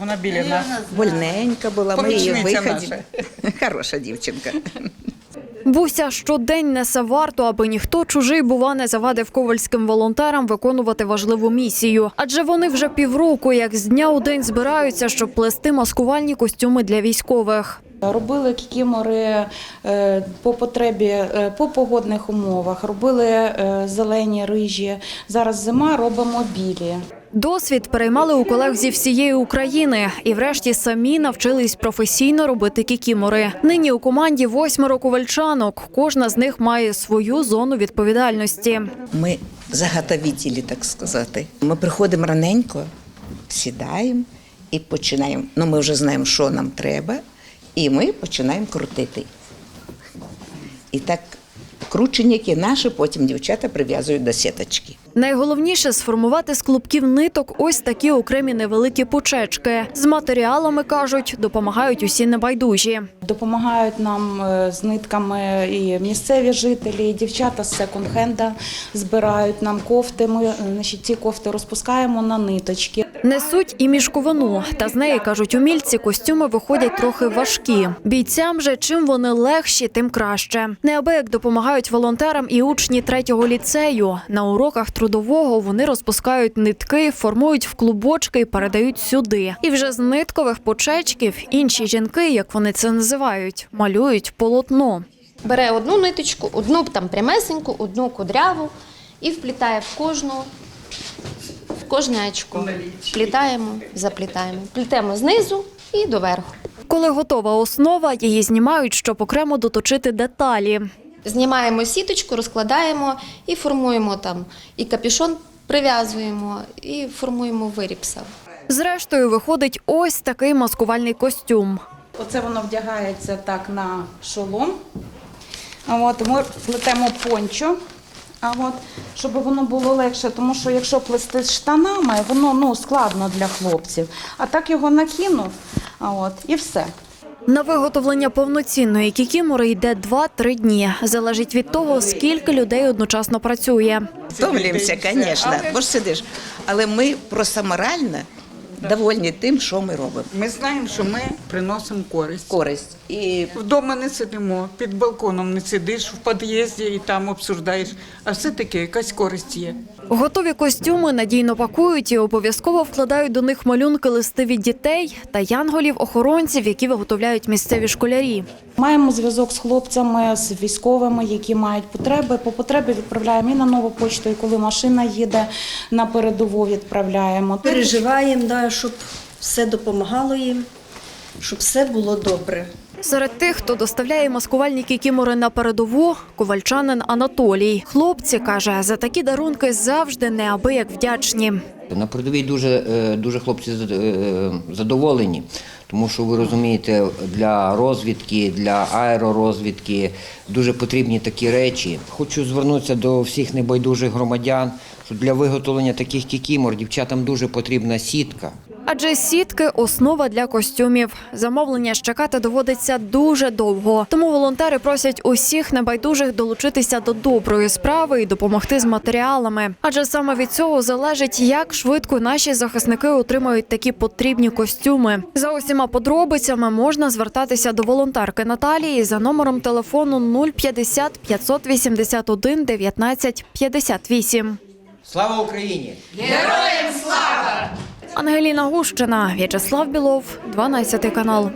Вона біля нас. Вольненька була, ми її наша. Хороша дівчинка. Буся щодень несе варту, аби ніхто чужий бува не завадив ковальським волонтерам виконувати важливу місію. Адже вони вже півроку, як з дня у день збираються, щоб плести маскувальні костюми для військових. Робили кікімори е, по потребі, е, по погодних умовах, робили е, зелені рижі. Зараз зима, робимо білі. Досвід переймали у колег зі всієї України і, врешті, самі навчились професійно робити кікімори. Нині у команді восьмеро ковальчанок. Кожна з них має свою зону відповідальності. Ми заготовителі, так сказати. Ми приходимо раненько, сідаємо і починаємо. Ну, ми вже знаємо, що нам треба, і ми починаємо крутити. І так крученики наші, потім дівчата прив'язують до сіточки. Найголовніше сформувати з клубків ниток ось такі окремі невеликі пучечки. З матеріалами кажуть, допомагають усі небайдужі. Допомагають нам е, з нитками і місцеві жителі, і дівчата з секонд-хенда збирають нам кофти. Ми е, значить, ці кофти розпускаємо на ниточки. Несуть і мішковину, та з неї кажуть умільці, костюми виходять трохи важкі. Бійцям же чим вони легші, тим краще. Неабияк допомагають волонтерам і учні третього ліцею. На уроках трудового вони розпускають нитки, формують в клубочки і передають сюди. І вже з ниткових почечків інші жінки, як вони це називають, малюють полотно. бере одну ниточку, одну там прямесеньку, одну кудряву і вплітає в кожну, в кожне очко. Вплітаємо, заплітаємо. Плітемо знизу і доверху. Коли готова основа, її знімають, щоб окремо доточити деталі. Знімаємо сіточку, розкладаємо і формуємо там і капюшон прив'язуємо, і формуємо виріб сам. Зрештою, виходить ось такий маскувальний костюм. Оце воно вдягається так на шолом. А от ми плетемо пончо. А от, щоб воно було легше, тому що якщо плести з штанами, воно ну, складно для хлопців. А так його накинув, а от, і все. На виготовлення повноцінної кікімори йде 2-3 дні. Залежить від того, скільки людей одночасно працює. Втомлюємося, звісно, бо ж сидиш. Але ми просто морально довольні тим, що ми робимо. Ми знаємо, що ми приносимо користь. Користь. І Вдома не сидимо, під балконом не сидиш, в під'їзді і там обсуждаєш. А все-таки якась користь є. Готові костюми надійно пакують і обов'язково вкладають до них малюнки листи від дітей та янголів-охоронців, які виготовляють місцеві школярі. Маємо зв'язок з хлопцями, з військовими, які мають потреби. По потребі відправляємо і на нову почту, і коли машина їде на передову, відправляємо. Переживаємо, да, щоб все допомагало їм, щоб все було добре. Серед тих, хто доставляє маскувальні кікімори на передову, ковальчанин Анатолій. Хлопці каже, за такі дарунки завжди неабияк вдячні. На передовій дуже, е, дуже хлопці е, задоволені, тому що ви розумієте, для розвідки, для аеророзвідки дуже потрібні такі речі. Хочу звернутися до всіх небайдужих громадян, що для виготовлення таких кікімор дівчатам дуже потрібна сітка. Адже сітки основа для костюмів. Замовлення ж чекати доводиться дуже довго. Тому волонтери просять усіх небайдужих долучитися до доброї справи і допомогти з матеріалами. Адже саме від цього залежить, як швидко наші захисники отримають такі потрібні костюми. За усіма подробицями можна звертатися до волонтерки Наталії за номером телефону 050 581 19 58. Слава Україні! Ангеліна Гущина, В'ячеслав Білов, 12 канал.